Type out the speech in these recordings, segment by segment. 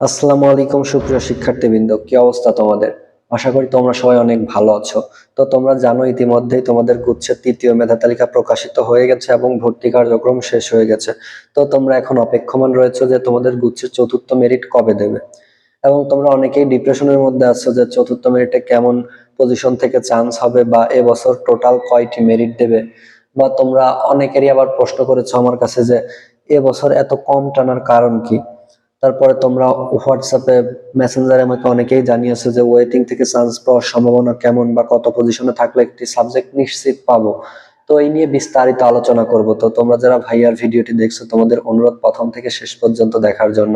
আসসালামু আলাইকুম, সুপ্রিয় শিক্ষার্থীবৃন্দ। কি অবস্থা তোমাদের? আশা করি তোমরা সবাই অনেক ভালো আছো। তো তোমরা জানো, ইতিমধ্যেই তোমাদের গুচ্ছের তৃতীয় মেধা তালিকা প্রকাশিত হয়ে গেছে এবং ভর্তি কার্যক্রম শেষ হয়ে গেছে। তো তোমরা এখন অপেক্ষমান রয়েছে যে তোমাদের গুচ্ছের চতুর্থ মেরিট কবে দেবে? এবং তোমরা অনেকেই ডিপ্রেশনের মধ্যে আছো যে চতুর্থ মেরিটে কেমন পজিশন থেকে চান্স হবে বা এবছর টোটাল কয়টি মেরিট দেবে? বা তোমরা অনেকেরই আবার প্রশ্ন করেছ আমার কাছে যে এবছর এত কম টানার কারণ কি? তারপরে তোমরা হোয়াটসঅ্যাপে মেসেঞ্জারে আমাকে অনেকেই জানিয়েছে যে ওয়েটিং থেকে চান্স পাওয়ার সম্ভাবনা কেমন বা কত পজিশনে থাকলে একটি সাবজেক্ট নিশ্চিত পাবো। তো এই নিয়ে বিস্তারিত আলোচনা করব। তো তোমরা যারা ভাইয়ার ভিডিওটি দেখছ, তোমাদের অনুরোধ প্রথম থেকে শেষ পর্যন্ত দেখার জন্য।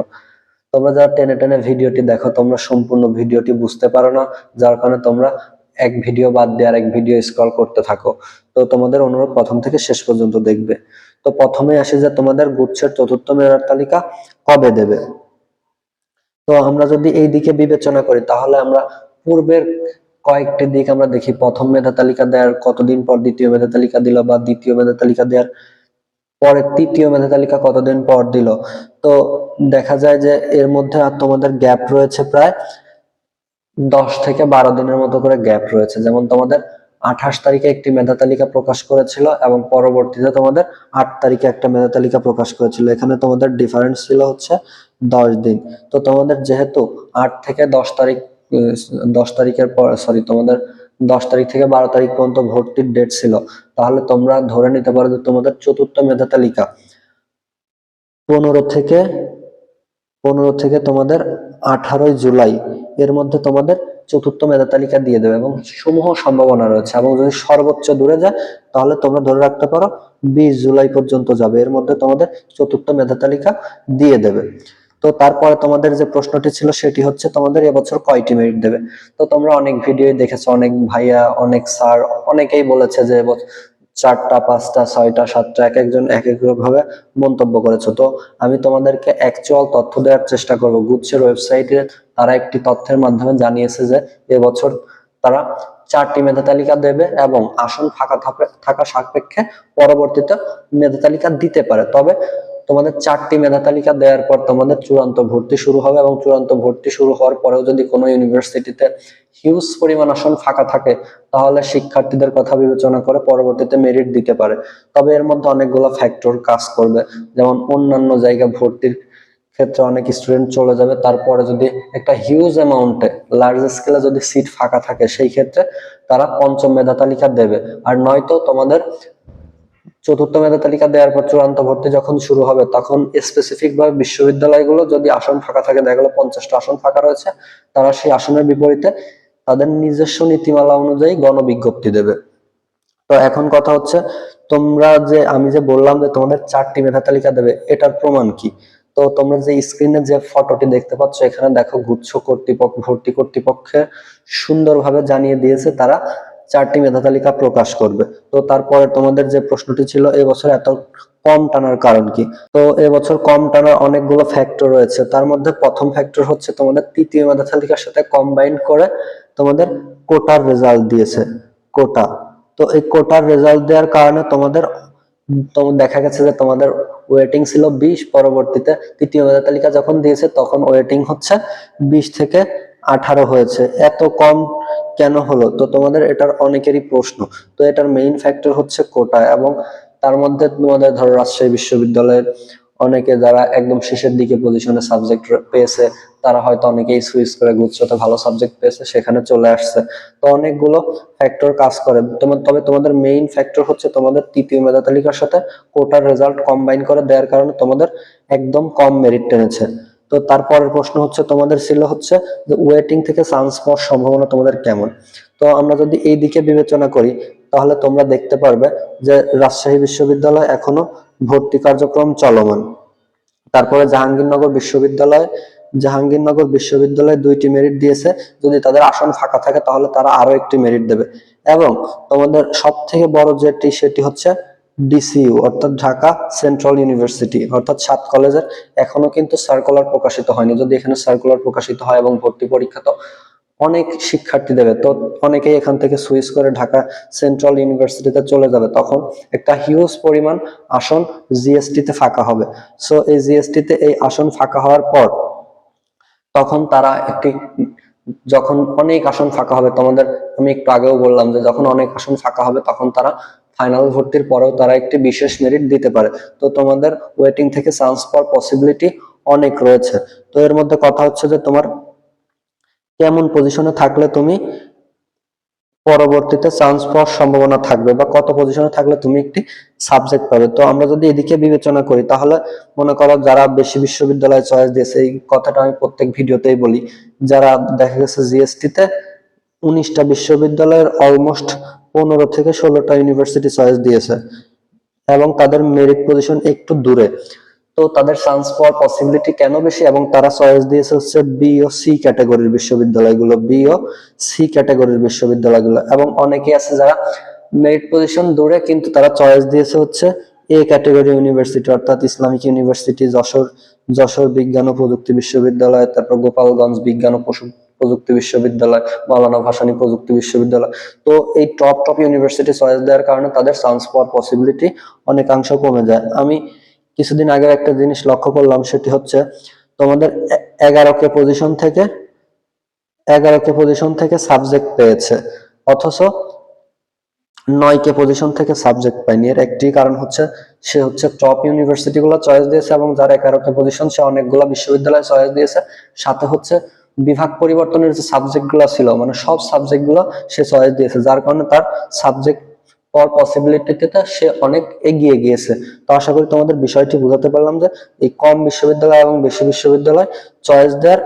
তোমরা যারা টেনে টেনে ভিডিওটি দেখো, তোমরা সম্পূর্ণ ভিডিওটি বুঝতে পারো না, যার কারণে তোমরা এক ভিডিও বাদ দিয়ে আর এক ভিডিও স্ক্রল করতে থাকো। তো তোমাদের অনুরোধ প্রথম থেকে শেষ পর্যন্ত দেখবে। তো প্রথমে আসে যে তোমাদের গুচ্ছের চতুর্থ মেধার তালিকা কবে দেবে? তো আমরা যদি এই দিকে বিবেচনা করি, তাহলে আমরা পূর্বের কয়েকটি দিক আমরা দেখি। প্রথম মেধা তালিকা দেওয়ার কতদিন পর দ্বিতীয় মেধা তালিকা দিল বা দ্বিতীয় মেধা তালিকা দেওয়ার পরে তৃতীয় মেধা তালিকা কতদিন পর দিল? তো দেখা যায় যে এর মধ্যে আর তোমাদের গ্যাপ রয়েছে প্রায় দশ থেকে বারো দিনের মতো করে গ্যাপ রয়েছে। যেমন তোমাদের আঠাশ তারিখে একটি মেধা তালিকা প্রকাশ করেছিল এবং পরবর্তীতে তোমাদের আট তারিখে একটা মেধা তালিকা প্রকাশ করেছিল। এখানে তোমাদের ডিফারেন্স ছিল হচ্ছে দশ দিন। তো তোমাদের যেহেতু আট থেকে দশ তারিখ দশ তারিখের পর সরি তোমাদের দশ তারিখ থেকে বারো তারিখ পর্যন্ত ভর্তির ডেট ছিল, তাহলে তোমরা ধরে নিতে পারো যে তোমাদের চতুর্থ মেধা তালিকা পনেরো থেকে পনেরো থেকে তোমাদের আঠারোই জুলাই, এর মধ্যে তোমাদের চতুর্থ মেধা তালিকা দিয়ে দেবে এবং সমূহ সম্ভাবনা রয়েছে এবং যদি সর্বোচ্চ দূরে যায়, তাহলে তোমরা ধরে রাখতে পারো বিশ জুলাই পর্যন্ত যাবে, এর মধ্যে তোমাদের চতুর্থ মেধা তালিকা দিয়ে দেবে। তো তারপরে তোমাদের যে প্রশ্নটি ছিল, সেটি হচ্ছে তোমাদের এবছর কয়টি মেরিট দেবে? তো তোমরা অনেক ভিডিও দেখেছ, অনেক ভাইয়া, অনেক স্যার অনেকেই বলেছে যে চারটা, পাঁচটা, ছয়টা, সাতটা, এক একজন এক এক ভাবে মন্তব্য করেছ। তো আমি তোমাদেরকে অ্যাকচুয়াল তথ্য দেওয়ার চেষ্টা করব। গুচ্ছের ওয়েবসাইটে তারা একটি তথ্যের মাধ্যমে জানিয়েছে যে এবছর তারা চারটি মেধা তালিকা দেবে এবং আসন ফাঁকা থাকা সাপেক্ষে পরবর্তীতে মেধা তালিকা দিতে পারে। তবে তোমাদের চারটি মেধা তালিকা দেওয়ার পর তোমাদের চূড়ান্ত ভর্তি শুরু হবে এবং চূড়ান্ত ভর্তি শুরু হওয়ার পরেও যদি কোনো ইউনিভার্সিটিতে হিউজ পরিমাণ আসন ফাঁকা থাকে, তাহলে শিক্ষার্থীদের কথা বিবেচনা করে পরবর্তীতে মেরিট দিতে পারে। তবে এর মধ্যে অনেকগুলো ফ্যাক্টর কাজ করবে। যেমন অন্যান্য জায়গা ভর্তির ক্ষেত্রে অনেক স্টুডেন্ট চলে যাবে। তারপরে যদি একটা হিউজ অ্যামাউন্টে লার্জ স্কেলে যদি সিট ফাঁকা থাকে, সেই ক্ষেত্রে তারা পঞ্চম মেধা তালিকা দেবে। আর নয়তো তোমাদের চতুর্থ মেধা তালিকা দেওয়ার পর চূড়ান্ত ভর্তি যখন শুরু হবে, তখন স্পেসিফিক ভাবে বিশ্ববিদ্যালয়গুলো যদি আসন ফাঁকা থাকে, দেখা গেলো পঞ্চাশটা আসন ফাঁকা রয়েছে, তারা সেই আসনের বিপরীতে তাদের নিজস্ব নীতিমালা অনুযায়ী গণবিজ্ঞপ্তি দেবে। তো এখন কথা হচ্ছে, তোমরা যে, আমি যে বললাম যে তোমাদের চারটি মেধা তালিকা দেবে, এটার প্রমাণ কি? তো তোমরা যে স্ক্রিনে যে ফটোটি দেখতে পাচ্ছ, এখানে দেখো গুচ্ছ কর্তৃপক্ষ, ভর্তি কর্তৃপক্ষে সুন্দরভাবে জানিয়ে দিয়েছে তারা চারটি মেধা তালিকা প্রকাশ করবে। তো তারপরে তোমাদের যে প্রশ্নটি ছিল এবছর এত কম টানার কারণ কি? তো এবছর কম টানার অনেকগুলো ফ্যাক্টর রয়েছে। তার মধ্যে প্রথম ফ্যাক্টর হচ্ছে তোমাদের তৃতীয় মেধা তালিকার সাথে কম্বাইন করে তোমাদের কোটার রেজাল্ট দিয়েছে। কোটা তো এই কোটার রেজাল্ট দেওয়ার কারণে তোমাদের দেখা গেছে যে তোমাদের ওয়েটিং ছিল বিশ, পরবর্তীতে তৃতীয় মেধা তালিকা যখন দিয়েছে, তখন ওয়েটিং হচ্ছে বিশ থেকে আঠারো হয়েছে। এত কম কেন হলো? তো তোমাদের এটার অনেকেরই প্রশ্ন। তো এটার মেইন ফ্যাক্টর হচ্ছে কোটা এবং তার মধ্যে তোমাদের ধরো রাজশাহী বিশ্ববিদ্যালয়ের অনেকে যারা একদম শেষের দিকে পজিশনে সাবজেক্ট পেয়েছে, তারা হয়তো অনেকেই সুইচ করে গুচ্ছতে ভালো সাবজেক্ট পেয়েছে, সেখানে চলে আসছে। তো অনেকগুলো ফ্যাক্টর কাজ করে। তোমার তবে তোমাদের মেইন ফ্যাক্টর হচ্ছে তোমাদের তৃতীয় মেধা তালিকার সাথে কোটার রেজাল্ট কম্বাইন করে দেওয়ার কারণে তোমাদের একদম কম মেরিট টেনেছে। তো তারপরের প্রশ্ন হচ্ছে, তোমাদের ছিল হচ্ছে যে ওয়েটিং থেকে চান্স পাওয়ার সম্ভাবনা তোমাদের কেমন? তো আমরা যদি এই দিকে বিবেচনা করি, তাহলে তোমরা দেখতে পারবে যে রাজশাহী বিশ্ববিদ্যালয় এখনও ভর্তি কার্যক্রম চলমান। তারপরে জাহাঙ্গীরনগর বিশ্ববিদ্যালয় জাহাঙ্গীরনগর বিশ্ববিদ্যালয় দুইটি মেরিট দিয়েছে। যদি তাদের আসন ফাঁকা থাকে, তাহলে তারা আরও একটি মেরিট দেবে। এবং তোমাদের সব থেকে বড় যেটি, সেটি হচ্ছে ডিসিইউ অর্থাৎ ঢাকা সেন্ট্রাল ইউনিভার্সিটি অর্থাৎ সাত কলেজের এখনও কিন্তু সার্কুলার প্রকাশিত হয়নি। যদি এখানে সার্কুলার প্রকাশিত হয় এবং ভর্তি পরীক্ষা, তো অনেক শিক্ষার্থী দেবে। তো অনেকেই এখান থেকে সুইচ করে ঢাকা সেন্ট্রাল ইউনিভার্সিটিতে চলে যাবে। তখন একটা হিউজ পরিমাণ আসন জিএসটি তে ফাঁকা হবে। সো এই জিএসটি তে এই আসন ফাঁকা হওয়ার পর তখন তারা একটি যখন অনেক আসন ফাঁকা হবে, তোমাদের আমি একটু আগেও বললাম যে যখন অনেক আসন ফাঁকা হবে, তখন তারা ফাইনাল ভর্তির পরেও তারা একটি বিশেষ মেরিট দিতে পারে। তো তোমাদের ওয়েটিং থেকে চান্স পাওয়ার পসিবিলিটি অনেক রয়েছে। তো এর মধ্যে কথা হচ্ছে যে তোমার কেমন পজিশনে থাকলে তুমি পরবর্তীতে চান্স পাওয়ার সম্ভাবনা থাকবে বা কত পজিশনে থাকলে তুমি একটি সাবজেক্ট পাবে। তো আমরা যদি এদিকে বিবেচনা করি, তাহলে মনে করো যারা বেশি বিশ্ববিদ্যালয়ে চয়েস দিয়েছে, এই কথাটা আমি প্রত্যেক ভিডিওতেই বলি। যারা দেখা গেছে জিএসটি তে উনিশটা বিশ্ববিদ্যালয়ের অলমোস্ট পনেরো থেকে ষোলোটা ইউনিভার্সিটি চয়েস দিয়েছে এবং তাদের মেরিট পজিশন একটু দূরে। তো তাদের চান্স পাওয়ার পসিবিলিটি কেন বেশি এবং তারা চয়েস দিয়েছে হচ্ছে বি ও সি ক্যাটাগরির বিশ্ববিদ্যালয়গুলো বি ও সি ক্যাটাগরির বিশ্ববিদ্যালয়গুলো এবং অনেকে আছে যারা মেরিট পজিশন দূরে কিন্তু তারা চয়েস দিয়েছে হচ্ছে এ ক্যাটাগরি ইউনিভার্সিটি অর্থাৎ ইসলামিক ইউনিভার্সিটি যশোর যশোর বিজ্ঞান ও প্রযুক্তি বিশ্ববিদ্যালয়, তারপর গোপালগঞ্জ বিজ্ঞান ও প্রযুক্তি বিশ্ববিদ্যালয় মাওলানা ভাসানী প্রযুক্তি বিশ্ববিদ্যালয়। তো এই টপ টপ ইউনিভার্সিটি চয়েস দেওয়ার কারণে তাদের চান্স পাওয়ার পসিবিলিটি অনেকাংশ কমে যায়। আমি কিছুদিন আগে একটা জিনিস লক্ষ্য করলাম, সেটি হচ্ছে তোমাদের এগারো কে পজিশন থেকে এগারো কে পজিশন থেকে সাবজেক্ট পেয়েছে, অথচ নয় কে পজিশন থেকে সাবজেক্ট পায়নি। এর একটি কারণ হচ্ছে, সে হচ্ছে টপ ইউনিভার্সিটি গুলো চয়েস দিয়েছে এবং যার এগারো কে পজিশন সে অনেকগুলো বিশ্ববিদ্যালয় চয়েস দিয়েছে। সাথে হচ্ছে বিভাগ পরিবর্তনের যে সাবজেক্টগুলো ছিল মানে সব সাবজেক্টগুলো সে চয়েস দিয়েছে, যার কারণে তার সাবজেক্ট পাওয়ার পসিবিলিটিতে সে অনেক এগিয়ে গিয়েছে। তো আশা করি তোমাদের বিষয়টি বুঝাতে পারলাম যে, এই কম বিশ্ববিদ্যালয় এবং বেশি বিশ্ববিদ্যালয় চয়েস দেওয়ার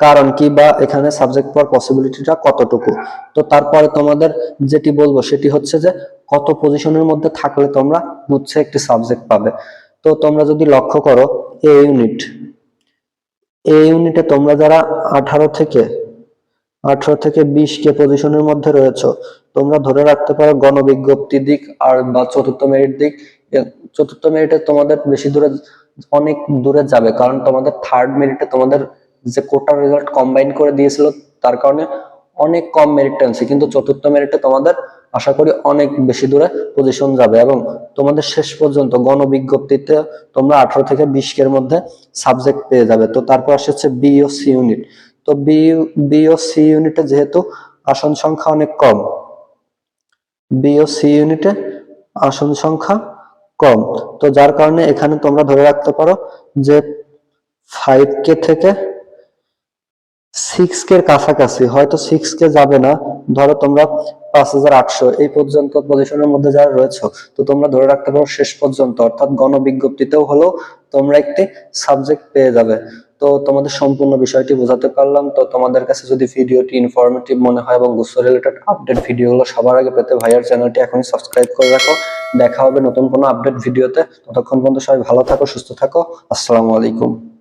কারণ কি বা এখানে সাবজেক্ট পাওয়ার পসিবিলিটিটা কতটুকু? তো তারপরে তোমাদের যেটি বলব সেটি হচ্ছে যে, কত পজিশনের মধ্যে থাকলে তোমরা বুঝছে একটি সাবজেক্ট পাবে। তো তোমরা যদি লক্ষ্য করো এ ইউনিট এ ইউনিটে তোমরা যারা আঠারো থেকে আঠারো থেকে বিশ কে পজিশনের মধ্যে রয়েছে, তোমরা ধরে রাখতে পারো গণবিজ্ঞপ্তি দিক আর বা চতুর্থ মেরিট দিক। চতুর্থ মেরিটে তোমাদের বেশি দূরে, অনেক দূরে যাবে, কারণ তোমাদের থার্ড মেরিটে তোমাদের যে কোটা রেজাল্ট কম্বাইন করে দিয়েছিল, তার কারণে অনেক কম মেরিট টানছে কিন্তু চতুর্থ মেরিটে তোমাদের আশা করি অনেক বেশি দূরে পজিশন যাবে এবং তোমাদের শেষ পর্যন্ত গণবিজ্ঞপ্তিতে তোমরা আঠারো থেকে বিশ এর মধ্যে সাবজেক্ট পেয়ে যাবে। তো তারপর আসছে বি ও সি ইউনিট তো বি বি ও সি ইউনিটে যেহেতু আসন সংখ্যা অনেক কম বি ও সি ইউনিটে আসন সংখ্যা কম, তো যার কারণে এখানে তোমরা ধরে রাখতে পারো যে ফাইভ কে থেকে সিক্স কে কাছাকাছি, হয়তো সিক্স কে যাবে না। ধরো তোমরা পাঁচ হাজার আটশো, এই পর্যন্ত পজিশনের মধ্যে যারা রয়েছে, তো তোমরা ধরে রাখতে পারো শেষ পর্যন্ত, অর্থাৎ গণবিজ্ঞপ্তিতেও হলেও তোমরা একটি সাবজেক্ট পেয়ে যাবে। তো তোমাদের সম্পূর্ণ বিষয়টি বোঝাতে পারলাম। তো তোমাদের কাছে যদি ভিডিওটি ইনফরমেটিভ মনে হয় এবং গুচ্ছ রিলেটেড আপডেট ভিডিওগুলো সবার আগে পেতে ভাইয়ার চ্যানেলটি এখনই সাবস্ক্রাইব করে রাখো। দেখা হবে নতুন কোনো আপডেট ভিডিওতে ততক্ষণ পর্যন্ত সবাই ভালো থাকো, সুস্থ থাকো। আসসালামু আলাইকুম।